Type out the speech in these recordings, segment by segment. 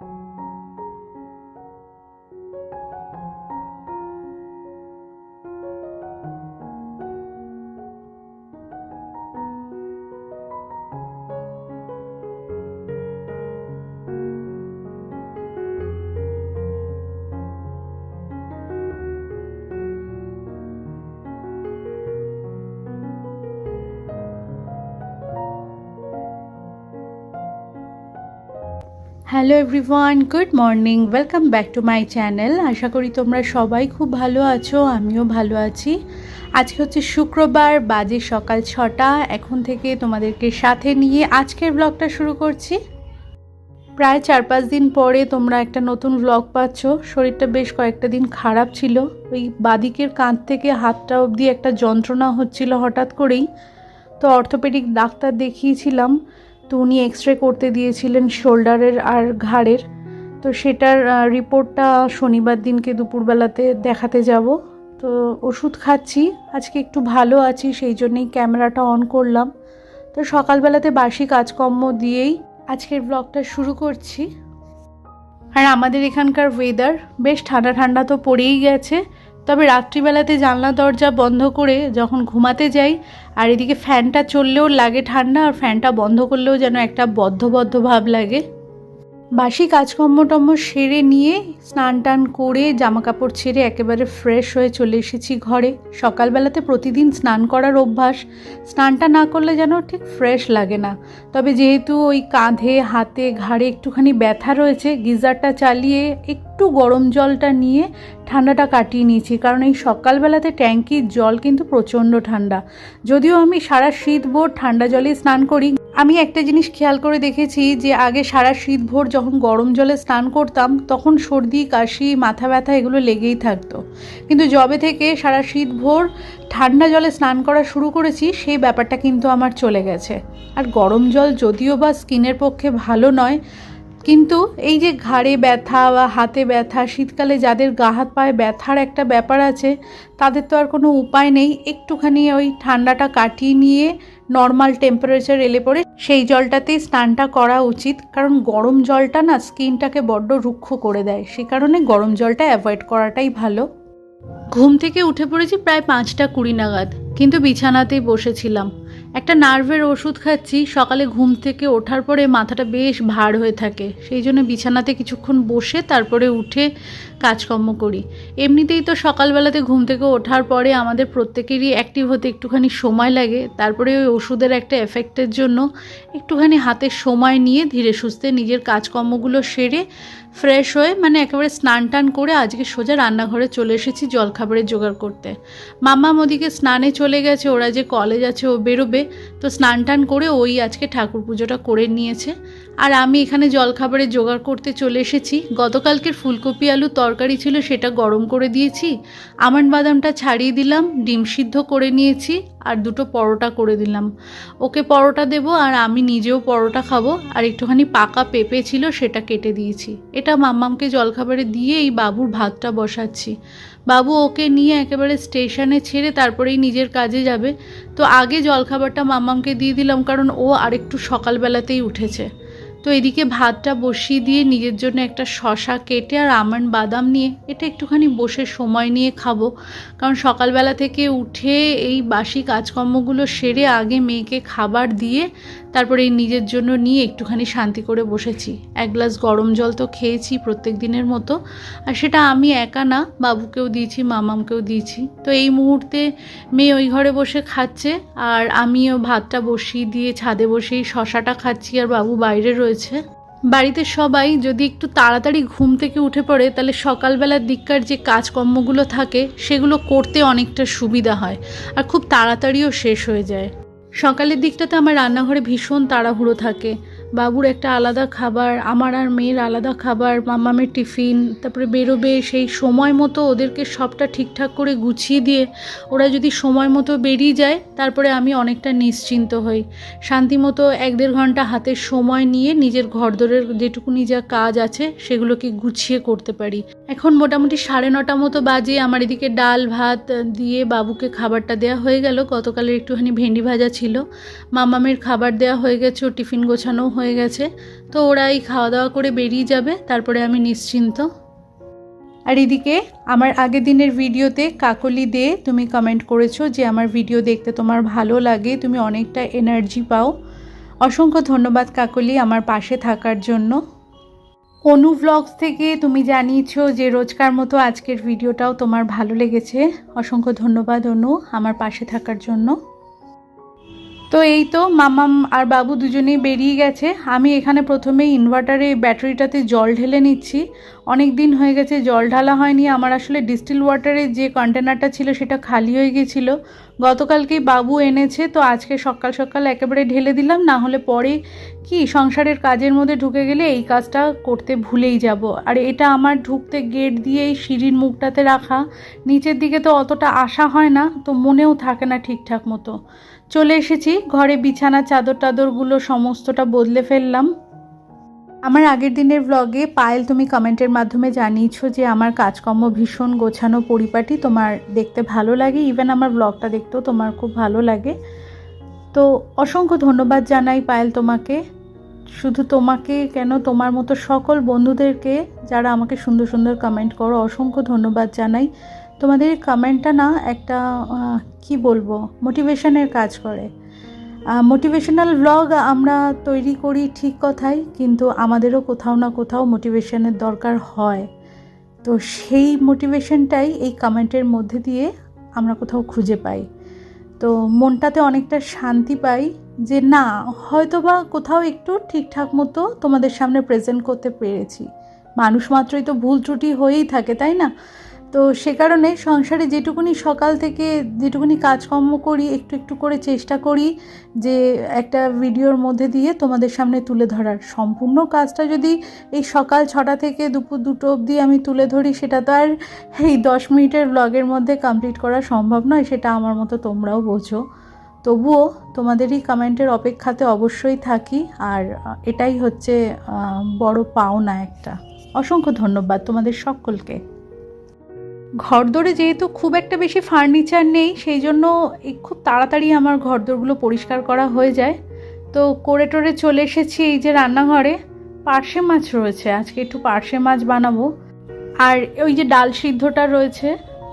you hello everyone good morning welcome back to my channel আশা করি তোমরা সবাই খুব ভালো আছো, আমিও ভালো আছি। আজকে হচ্ছে শুক্রবার, বাজে সকাল ছটা। এখন থেকে তোমাদেরকে সাথে নিয়ে আজকের ব্লগটা শুরু করছি। প্রায় চার পাঁচ দিন পরে তোমরা একটা নতুন ব্লগ পাচ্ছ। শরীরটা বেশ কয়েকটা দিন খারাপ ছিল। ওই বাদিকের কাঁধ থেকে হাতটা অবধি একটা যন্ত্রণা হচ্ছিল হঠাৎ করেই। তো অর্থোপেডিক ডাক্তার দেখিয়েছিলাম। তো উনি এক্স রে করতে দিয়েছিলেন শোল্ডারের আর ঘাড়ের। তো সেটার রিপোর্টটা শনিবার দিনকে দুপুরবেলাতে দেখাতে যাব। তো ওষুধ খাচ্ছি, আজকে একটু ভালো আছি, সেই জন্যেই ক্যামেরাটা অন করলাম। তো সকালবেলাতে বাসি কাজকর্ম দিয়েই আজকের ব্লগটা শুরু করছি। আর আমাদের এখানকার ওয়েদার বেশ ঠান্ডা ঠান্ডা তো পড়েই গেছে। তবে রাত্রিবেলাতে জানলা দরজা বন্ধ করে যখন ঘুমাতে যাই, আর এদিকে ফ্যানটা চললেও লাগে ঠান্ডা, আর ফ্যানটা বন্ধ করলেও যেন একটা বদ্ধ বদ্ধ ভাব লাগে। বাসি কাজকর্ম টম্ম সেরে নিয়ে স্নান টান করে জামা কাপড় ছেড়ে একেবারে ফ্রেশ হয়ে চলে এসেছি ঘরে। সকালবেলাতে প্রতিদিন স্নান করার অভ্যাস। স্নানটা না করলে যেন ঠিক ফ্রেশ লাগে না। তবে যেহেতু ওই কাঁধে, হাতে, ঘাড়ে একটুখানি ব্যথা রয়েছে, গিজারটা চালিয়ে একটু গরম জলটা নিয়ে ঠান্ডাটা কাটিয়ে নিয়েছি। কারণ এই সকালবেলাতে ট্যাঙ্কির জল কিন্তু প্রচণ্ড ঠান্ডা। যদিও আমি সারা শীত ভোর ঠান্ডা জলে স্নান করি। আমি একটা জিনিস খেয়াল করে দেখেছি যে আগে সারা শীত ভোর যখন গরম জলে স্নান করতাম, তখন সর্দি, কাশি, মাথা ব্যথা এগুলো লেগেই থাকতো। কিন্তু জবে থেকে সারা শীত ভোর ঠান্ডা জলে স্নান করা শুরু করেছি, সেই ব্যাপারটা কিন্তু আমার চলে গেছে। আর গরম জল যদিও বা স্কিনের পক্ষে ভালো নয়, কিন্তু এই যে ঘাড়ে ব্যথা বা হাতে ব্যথা, শীতকালে যাদের গা হাত পায়ে ব্যথার একটা ব্যাপার আছে, তাদের তো আর কোনো উপায় নেই। একটুখানি ওই ঠান্ডাটা কাটিয়ে নিয়ে নর্মাল টেম্পারেচার এলে পরে সেই জলটাতেই স্নানটা করা উচিত, কারণ গরম জলটা না স্কিনটাকে বড্ড রুক্ষ করে দেয়। সে কারণে গরম জলটা অ্যাভয়েড করাটাই ভালো। ঘুম থেকে উঠে পড়েছি প্রায় পাঁচটা কুড়ি নাগাদ, কিন্তু বিছানাতেই বসেছিলাম। একটা নার্ভের ওষুধ খাচ্ছি, সকালে ঘুম থেকে ওঠার পরে মাথাটা বেশ ভার হয়ে থাকে। সেই জন্য বিছানাতে কিছুক্ষণ বসে তারপরে উঠে কাজকর্ম করি। এমনিতেই তো সকালবেলাতে ঘুম থেকে ওঠার পরে আমাদের প্রত্যেকেরই অ্যাক্টিভ হতে একটুখানি সময় লাগে। তারপরে ওই ওষুধের একটা এফেক্টের জন্য একটুখানি হাতে সময় নিয়ে ধীরে সুস্থে নিজের কাজকর্মগুলো সেরে ফ্রেশ হয়ে মানে একেবারে স্নান টান করে আজকে সোজা রান্নাঘরে চলে এসেছি জলখাবারের জোগাড় করতে। মাম্মা মোদিকে স্নানে চলে গেছে, ওরা যে কলেজ আছে ও বেরোবে। তো স্নান টান করে ওই আজকে ঠাকুর পুজোটা করে নিয়েছে। আর আমি এখানে জলখাবারের জোগাড় করতে চলে এসেছি। গতকালকের ফুলকপি আলু তরকারি ছিল, সেটা গরম করে দিয়েছি। আমন্ড বাদামটা ছাড়িয়ে দিলাম, ডিম সিদ্ধ করে নিয়েছি, আর দুটো পরোটা করে দিলাম। ওকে পরোটা দেবো, আর আমি নিজেও পরোটা খাব। আর একটুখানি পাকা পেঁপে ছিল, সেটা কেটে দিয়েছি। এটা মাম্মামকে জলখাবারে দিয়ে এই বাবুর ভাতটা বসাচ্ছি। বাবু ওকে নিয়ে একেবারে স্টেশনে ছেড়ে তারপরেই নিজের কাজে যাবে। তো আগে জলখাবারটা মাম্মামকে দিয়ে দিলাম, কারণ ও আরেকটু সকালবেলাতেই উঠেছে। তো এদিকে ভাতটা বসিয়ে দিয়ে নিজের জন্য একটা শশা কেটে আর আমন্ড বাদাম নিয়ে এটা একটুখানি বসে সময় নিয়ে খাব। কারণ সকালবেলা থেকে উঠে এই বাসি কাজকর্মগুলো সেরে আগে মেয়েকে খাবার দিয়ে তারপরে এই নিজের জন্য নিয়ে একটুখানি শান্তি করে বসেছি। এক গ্লাস গরম জল তো খেয়েছি প্রত্যেক দিনের মতো। আর সেটা আমি একা না, বাবুকেও দিয়েছি, মামামকেও দিয়েছি। তো এই মুহূর্তে মেয়ে ওই ঘরে বসে খাচ্ছে আর আমিও ভাতটা বসিয়ে দিয়ে ছাদে বসেই শশাটা খাচ্ছি আর বাবু বাইরে রয়েছে। বাড়িতে সবাই যদি একটু তাড়াতাড়ি ঘুম থেকে উঠে পড়ে, তাহলে সকালবেলার দিককার যে কাজকর্মগুলো থাকে, সেগুলো করতে অনেকটা সুবিধা হয় আর খুব তাড়াতাড়িও শেষ হয়ে যায়। সকালের দিকটাতে আমার রান্নাঘরে ভীষণ তাড়াহুড়ো থাকে। বাবুর একটা আলাদা খাবার, আমার আর মেয়ের আলাদা খাবার, মামামের টিফিন, তারপরে বেরোবে সেই সময় মতো ওদেরকে সবটা ঠিকঠাক করে গুছিয়ে দিয়ে ওরা যদি সময় মতো বেরিয়ে যায়, তারপরে আমি অনেকটা নিশ্চিন্ত হই। শান্তি মতো এক দেড় ঘণ্টা হাতের সময় নিয়ে নিজের ঘরদোরের যেটুকুনি যা কাজ আছে সেগুলোকে গুছিয়ে করতে পারি। এখন মোটামুটি সাড়ে নটা মতো বাজে, আমার এদিকে ডাল ভাত দিয়ে বাবুকে খাবারটা দেওয়া হয়ে গেল। গতকালের একটুখানি ভেন্ডি ভাজা ছিল। মামামের খাবার দেওয়া হয়ে গেছে টিফিন গোছানো হয়ে গেছে। তো ওরা এই খাওয়া দাওয়া করে বেরিয়ে যাবে, তারপরে আমি নিশ্চিন্ত। আর এদিকে আমার আগের দিনের ভিডিওতে কাকলি দে তুমি কমেন্ট করেছ যে আমার ভিডিও দেখতে তোমার ভালো লাগে, তুমি অনেকটা এনার্জি পাও। অসংখ্য ধন্যবাদ কাকলি আমার পাশে থাকার জন্য। অনু ভ্লগস থেকে তুমি জানিয়েছো যে রোজকার মতো আজকের ভিডিওটাও তোমার ভালো লেগেছে। অসংখ্য ধন্যবাদ অনু আমার পাশে থাকার জন্য। তো এই তো মামাম আর বাবু দুজনেই বেরিয়ে গেছে। আমি এখানে প্রথমে ইনভার্টারে ব্যাটারিটাতে জল ঢেলে নিচ্ছি। অনেক দিন হয়ে গেছে, জল ঢালা হয়নি। আমার আসলে ডিস্টিল ওয়াটারের যে কন্টেনারটা ছিল সেটা খালি হয়ে গেছিল। গতকালকেই বাবু এনেছে, তো আজকে সকাল সকাল একেবারে ঢেলে দিলাম। না হলে পরে কি সংসারের কাজের মধ্যে ঢুকে গেলে এই কাজটা করতে ভুলেই যাব। আর এটা আমার ঢুকতে গেট দিয়ে এই সিঁড়ির মুখটাতে রাখা। নিচের দিকে তো অতটা আশা হয় না, তো মনেও থাকে না ঠিকঠাক মতো। চলে এসেছি। ঘরে বিছানা, চাদর টাদরগুলো সমস্তটা বদলে ফেললাম। আমার আগের দিনের ব্লগে পায়েল তুমি কমেন্টের মাধ্যমে জানিয়েছো যে আমার কাজকর্ম ভীষণ গোছানো পরিপাটি, তোমার দেখতে ভালো লাগে। ইভেন আমার ব্লগটা দেখতেও তোমার খুব ভালো লাগে। তো অসংখ্য ধন্যবাদ জানাই পায়েল তোমাকে। শুধু তোমাকে কেন, তোমার মতো সকল বন্ধুদেরকে যারা আমাকে সুন্দর সুন্দর কমেন্ট করো, অসংখ্য ধন্যবাদ জানাই। তোমাদের কমেন্টটা না একটা কি বলব মোটিভেশনের কাজ করে। মোটিভেশনাল ব্লগ আমরা তৈরি করি ঠিক কথাই, কিন্তু আমাদেরও কোথাও না কোথাও মোটিভেশনের দরকার হয়। তো সেই মোটিভেশনটাই এই কমেন্টের মধ্যে দিয়ে আমরা কোথাও খুঁজে পাই। তো মনটাতে অনেকটা শান্তি পাই যে, না হয়তো বা কোথাও একটু ঠিকঠাক মতো তোমাদের সামনে প্রেজেন্ট করতে পেরেছি। মানুষ মাত্রই তো ভুল ত্রুটি হয়েই থাকে, তাই না? তো সে কারণে সংসারে যেটুকুনি সকাল থেকে যেটুকুনি কাজকর্ম করি, একটু একটু করে চেষ্টা করি যে একটা ভিডিওর মধ্যে দিয়ে তোমাদের সামনে তুলে ধরার। সম্পূর্ণ কাজটা যদি এই সকাল ছটা থেকে দুপুর দুটো অবধি আমি তুলে ধরি, সেটা তো আর এই দশ মিনিটের ব্লগের মধ্যে কমপ্লিট করা সম্ভব নয়, সেটা আমার মতো তোমরাও বোঝো। তবুও তোমাদেরই কমেন্টের অপেক্ষাতে অবশ্যই থাকি, আর এটাই হচ্ছে বড় পাওনা একটা। অসংখ্য ধন্যবাদ তোমাদের সকলকে। ঘরদোরে যেহেতু খুব একটা বেশি ফার্নিচার নেই, সেই জন্য খুব তাড়াতাড়ি আমার ঘরদোরগুলো পরিষ্কার করা হয়ে যায়। তো করে টোরে চলে এসেছি এই যে রান্নাঘরে। পার্শে মাছ রয়েছে, আজকে একটু পার্শে মাছ বানাবো। আর ওই যে ডাল সিদ্ধটা রয়েছে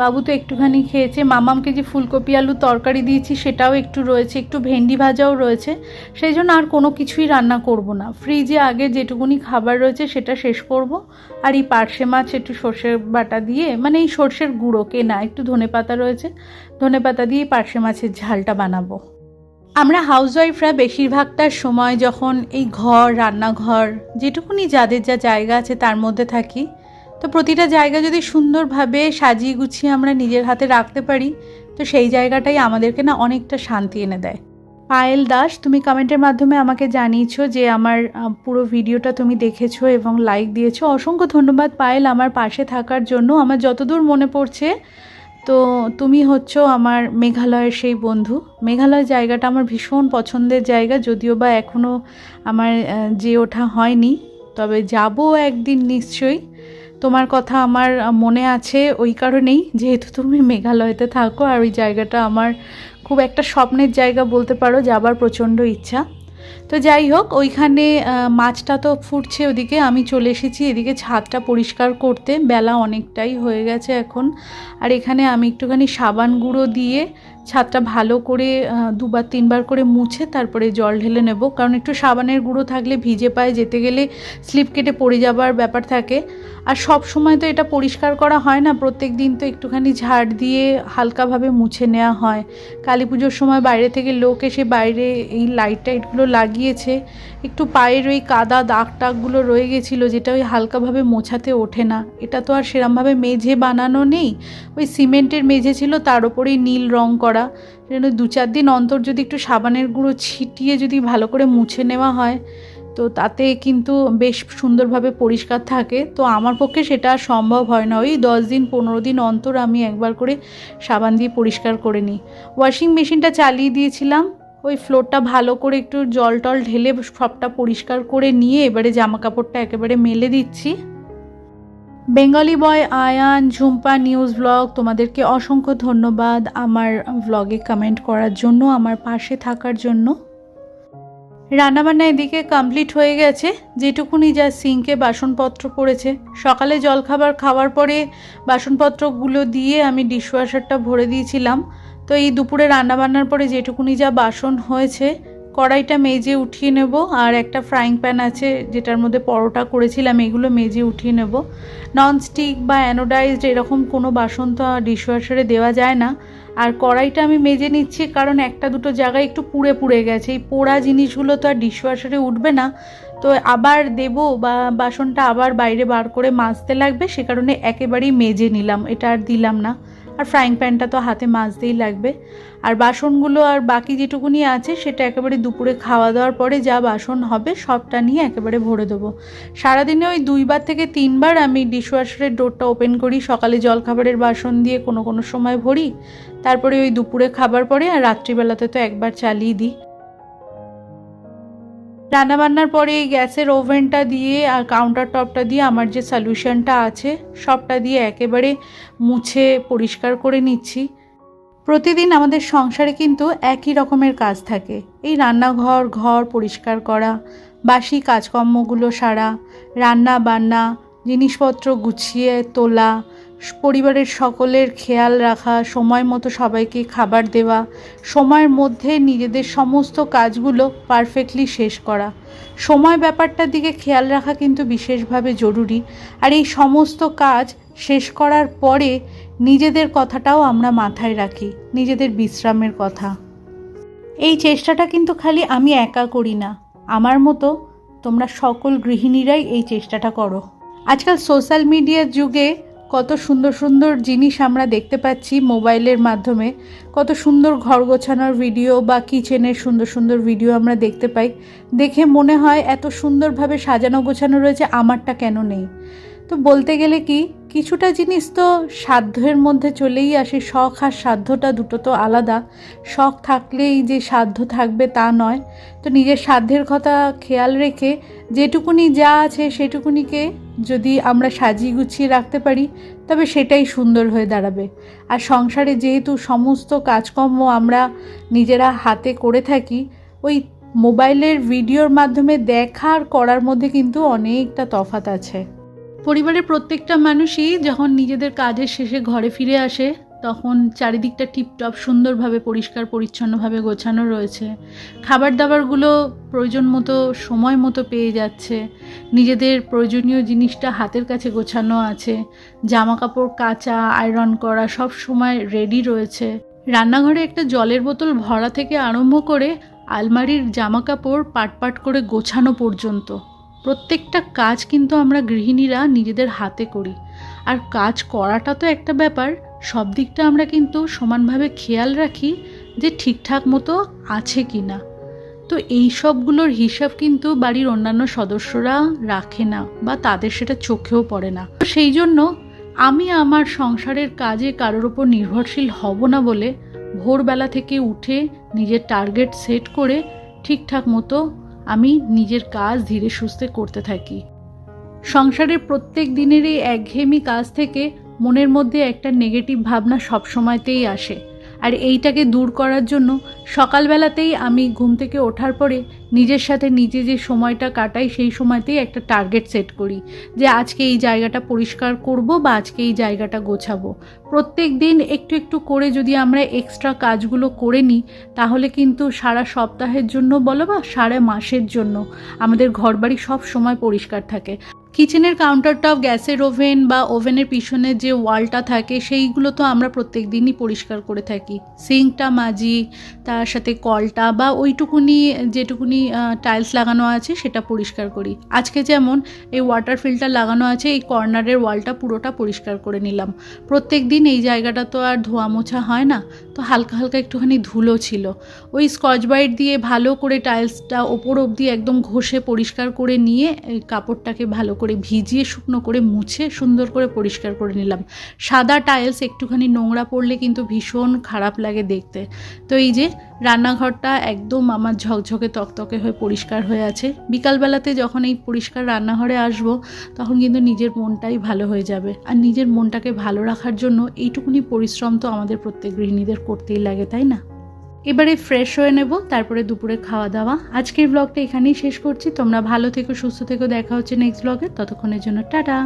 বাবু তো একটুখানি খেয়েছে। মামামকে যে ফুলকপি আলু তরকারি দিয়েছি সেটাও একটু রয়েছে, একটু ভেন্ডি ভাজাও রয়েছে। সেই জন্য আর কোনো কিছুই রান্না করব না। ফ্রিজে আগে যেটুকুনি খাবার রয়েছে সেটা শেষ করব। আর এই পার্শে মাছ একটু সর্ষের বাটা দিয়ে মানে এই সর্ষের গুঁড়ো কেনা, একটু ধনে পাতা রয়েছে, ধনে পাতা দিয়ে পার্শে মাছের ঝালটা বানাবো। আমরা হাউসওয়াইফরা বেশিরভাগটা সময় যখন এই ঘর, রান্নাঘর, যেটুকুনি যাদের যা জায়গা আছে তার মধ্যে থাকি। তো প্রতিটা জায়গা যদি সুন্দরভাবে সাজিয়ে গুছিয়ে আমরা নিজের হাতে রাখতে পারি, তো সেই জায়গাটাই আমাদেরকে না অনেকটা শান্তি এনে দেয়। পায়েল দাস, তুমি কমেন্টের মাধ্যমে আমাকে জানিয়েছো যে আমার পুরো ভিডিওটা তুমি দেখেছ এবং লাইক দিয়েছ। অসংখ্য ধন্যবাদ পায়েল আমার পাশে থাকার জন্য। আমার যতদূর মনে পড়ছে, তো তুমি হচ্ছ আমার মেঘালয়ের সেই বন্ধু। মেঘালয় জায়গাটা আমার ভীষণ পছন্দের জায়গা, যদিও বা এখনও আমার যেয়ে ওঠা হয়নি। তবে যাব একদিন নিশ্চয়ই। তোমার কথা আমার মনে আছে ওই কারণেই, যেহেতু তুমি মেঘালয়তে থাকো আর ওই জায়গাটা আমার খুব একটা স্বপ্নের জায়গা বলতে পারো, যাবার প্রচণ্ড ইচ্ছা। তো যাই হোক, ওইখানে মাছটা তো ফুটছে ওদিকে, আমি চলে এসেছি, এদিকে ছাদটা পরিষ্কার করতে। বেলা অনেকটাই হয়ে গেছে এখন। আর এখানে আমি একটুখানি সাবান গুঁড়ো দিয়ে ছাদটা ভালো করে দুবার তিনবার করে মুছে তারপরে জল ঢেলে নেব। কারণ একটু সাবানের গুঁড়ো থাকলে ভিজে পায়ে যেতে গেলে স্লিপ কেটে পড়ে যাবার ব্যাপার থাকে। আর সব সময় তো এটা পরিষ্কার করা হয় না, প্রত্যেক দিন তো একটুখানি ঝাড় দিয়ে হালকাভাবে মুছে নেওয়া হয়। কালী পুজোর সময় বাইরে থেকে লোক এসে বাইরে এই লাইট টাইটগুলো লাগিয়েছে। একটু পায়ের ওই কাদা দাগ টাগগুলো রয়ে গেছিল, যেটা ওই হালকাভাবে মোছাতে ওঠে না। এটা তো আর সেরমভাবে মেঝে বানানো নেই। ওই সিমেন্টের মেঝে ছিল, তার উপরেই নীল রং করা সেজন্য দু চার দিন অন্তর যদি একটু সাবানের গুঁড়ো ছিটিয়ে যদি ভালো করে মুছে নেওয়া হয়, তো তাতে কিন্তু বেশ সুন্দরভাবে পরিষ্কার থাকে। তো আমার পক্ষে সেটা সম্ভব হয় না। ওই দশ দিন, পনেরো দিন অন্তর আমি একবার করে সাবান দিয়ে পরিষ্কার করে নিই। ওয়াশিং মেশিনটা চালিয়ে দিয়েছিলাম। ওই ফ্লোরটা ভালো করে একটু জল টল ঢেলে সবটা পরিষ্কার করে নিয়ে এবারে জামা কাপড়টা একেবারে মেলে দিচ্ছি। Bengali boy Ayan Jhumpa news blog, তোমাদেরকে অসংখ্য ধন্যবাদ আমার ব্লগে কমেন্ট করার জন্য, আমার পাশে থাকার জন্য। রান্নাবান্না এদিকে কমপ্লিট হয়ে গেছে, যেটুকুনি যা সিঙ্কে বাসনপত্র পড়েছে। সকালে জলখাবার খাওয়ার পরে বাসনপত্রগুলো দিয়ে আমি ডিশওয়াশারটা ভরে দিয়েছিলাম। তো এই দুপুরে রান্নাবান্নার পরে যেটুকুনি যা বাসন হয়েছে কড়াইটা মেজে উঠিয়ে নেব আর একটা ফ্রাইং প্যান আছে যেটার মধ্যে পরোটা করেছিলাম, এগুলো মেজে উঠিয়ে নেব। ননস্টিক বা অ্যানোডাইজড এরকম কোনো বাসন তো ডিশওয়াশারে দেওয়া যায় না। আর কড়াইটা আমি মেজে নিচ্ছি কারণ একটা দুটো জায়গায় একটু পুড়ে পুড়ে গেছে। এই পোড়া জিনিসগুলো তো আর ডিশওয়াশারে উঠবে না। তো আবার দেবো বা বাসনটা আবার বাইরে বার করে মাজতে লাগবে, সে কারণে একেবারেই মেজে নিলাম, এটা আর দিলাম না। আর ফ্রাইং প্যানটা তো হাতে মাজতেই লাগবে। আর বাসনগুলো আর বাকি যেটুকুনি আছে, সেটা একেবারে দুপুরে খাওয়া দাওয়ার পরে যা বাসন হবে, সবটা নিয়ে একেবারে ভরে দেবো। সারাদিনে ওই দুইবার থেকে তিনবার আমি ডিশওয়াশারের ডোরটা ওপেন করি, সকালে জলখাবারের বাসন দিয়ে কোনো কোনো সময় ভরি, তারপরে ওই দুপুরে খাবার পরে আর রাত্রিবেলাতে তো একবার চালিয়ে দিই। রান্নাবান্নার পরে এই গ্যাসের ওভেনটা দিয়ে আর কাউন্টার টপটা দিয়ে আমার যে সলিউশনটা আছে, সবটা দিয়ে একেবারে মুছে পরিষ্কার করে নিচ্ছি। প্রতিদিন আমাদের সংসারে কিন্তু একই রকমের কাজ থাকে। এই রান্নাঘর, ঘর পরিষ্কার করা, বাসি কাজকর্মগুলো সারা রান্না বান্না জিনিসপত্র গুছিয়ে তোলা পরিবারের সকলের খেয়াল রাখা, সময় মতো সবাইকে খাবার দেওয়া, সময়ের মধ্যে নিজেদের সমস্ত কাজগুলো পারফেক্টলি শেষ করা। সময় ব্যাপারটার দিকে খেয়াল রাখা কিন্তু বিশেষভাবে জরুরি। আর এই সমস্ত কাজ শেষ করার পরে নিজেদের কথাটাও আমরা মাথায় রাখি, নিজেদের বিশ্রামের কথা। এই চেষ্টাটা কিন্তু খালি আমি একা করি না। আমার মতো তোমরা সকল গৃহিণীরাই এই চেষ্টাটা করো। আজকাল সোশ্যাল মিডিয়ার যুগে কত সুন্দর সুন্দর জিনিস আমরা দেখতে পাচ্ছি মোবাইলের মাধ্যমে। কত সুন্দর ঘর গোছানোর ভিডিও বা কিচেনের সুন্দর সুন্দর ভিডিও আমরা দেখতে পাই। দেখে মনে হয় এত সুন্দরভাবে সাজানো গোছানো রয়েছে, আমারটা কেন নেই? তো বলতে গেলে কি, কিছুটা জিনিস তো সাধ্যের মধ্যে চলেই আসে, শখ আর সাধ্যটা দুটো তো আলাদা। শখ থাকলেই যে সাধ্য থাকবে তা নয়। তো নিজের সাধ্যের কথা খেয়াল রেখে যেটুকুনি যা আছে সেটুকুনিকে যদি আমরা সাজিয়ে গুছিয়ে রাখতে পারি, তবে সেটাই সুন্দর হয়ে দাঁড়াবে। আর সংসারে যেহেতু সমস্ত কাজকর্ম আমরা নিজেরা হাতে করে থাকি, ওই মোবাইলের ভিডিওর মাধ্যমে দেখার করার মধ্যে কিন্তু অনেকটা তফাত আছে। পরিবারের প্রত্যেকটা মানুষই যখন নিজেদের কাজের শেষে ঘরে ফিরে আসে, তখন চারিদিকটা টিপটপ, সুন্দরভাবে, পরিষ্কার, পরিচ্ছন্নভাবে গোছানো রয়েছে। খাবার দাবারগুলো প্রয়োজন মতো, সময় মতো পেয়ে যাচ্ছে। নিজেদের প্রয়োজনীয় জিনিসটা হাতের কাছে গোছানো আছে। জামা কাপড় কাচা, আয়রন করা, সব সময় রেডি রয়েছে। রান্নাঘরে একটা জলের বোতল ভরা থেকে আরম্ভ করে আলমারির জামা কাপড় পাট পাট করে গোছানো পর্যন্ত। প্রত্যেকটা কাজ কিন্তু আমরা গৃহিণীরা নিজেদের হাতে করি। আর কাজ করাটা তো একটা ব্যাপার, সব দিকটা আমরা কিন্তু সমানভাবে খেয়াল রাখি যে ঠিকঠাক মতো আছে কি না তো এই সবগুলোর হিসাব কিন্তু বাড়ির অন্যান্য সদস্যরা রাখে না বা তাদের সেটা চোখেও পড়ে না। সেই জন্য আমি আমার সংসারের কাজে কারোর ওপর নির্ভরশীল হব না বলে ভোরবেলা থেকে উঠে নিজের টার্গেট সেট করে ঠিকঠাক মতো আমি নিজের কাজ ধীরে সুস্থে করতে থাকি। সংসারের প্রত্যেক দিনের এই একঘেয়েমি কাজ থেকে মনের মধ্যে একটা নেগেটিভ ভাবনা সবসময়তেই আসে। আর এইটাকে দূর করার জন্য সকালবেলাতেই আমি ঘুম থেকে ওঠার পরে নিজের সাথে নিজে যে সময়টা কাটাই, সেই সময়তেই একটা টার্গেট সেট করি যে আজকে এই জায়গাটা পরিষ্কার করব বা আজকে এই জায়গাটা গোছাবো। প্রত্যেক দিন একটু একটু করে যদি আমরা এক্সট্রা কাজগুলো করে নিই, তাহলে কিন্তু সারা সপ্তাহের জন্য বলো বা সারা মাসের জন্য আমাদের ঘরবাড়ি সব সময় পরিষ্কার থাকে। কিচেনের কাউন্টার টপ গ্যাসের ওভেন বা ওভেনের পিছনে যে ওয়ালটা থাকে, সেইগুলো তো আমরা প্রত্যেক দিনই পরিষ্কার করে থাকি। সিঙ্কটা মাজি, তার সাথে কলটা বা ওইটুকুনি, যেটুকুনি টাইলস লাগানো আছে, সেটা পরিষ্কার করি। আজকে যেমন এই ওয়াটার ফিল্টার লাগানো আছে, এই কর্নারের ওয়ালটা পুরোটা পরিষ্কার করে নিলাম। প্রত্যেক দিন এই জায়গাটা তো আর ধোয়া মোছা হয় না, তো হালকা হালকা একটুখানি ধুলো ছিল। ওই স্কচ ব্রাইট দিয়ে ভালো করে টাইলসটা ওপর অবধি একদম ঘষে পরিষ্কার করে নিয়ে কাপড়টাকে ভালো করে ভিজিয়ে শুকনো করে মুছে সুন্দর করে পরিষ্কার করে নিলাম। সাদা টাইলস একটুখানি নোংরা পড়লে কিন্তু ভীষণ খারাপ লাগে দেখতে। তো এই যে রান্নাঘরটা একদম আমার ঝকঝকে তকতকে হয়ে পরিষ্কার হয়ে আছে। বিকালবেলাতে যখন এই পরিষ্কার রান্নাঘরে আসব, তখন কিন্তু নিজের মনটাই ভালো হয়ে যাবে। আর নিজের মনটাকে ভালো রাখার জন্য এইটুকুনি পরিশ্রম তো আমাদের প্রত্যেক গৃহিণীদের করতেই লাগে, তাই না? এবারে ফ্রেশ হয়ে নেব, তারপরে দুপুরে খাওয়া দাওয়া। আজকের ব্লগটা এখানেই শেষ করছি। তোমরা ভালো থেকো, সুস্থ থেকো। দেখা হচ্ছে নেক্সট ব্লগে ততক্ষণের জন্য টাটা।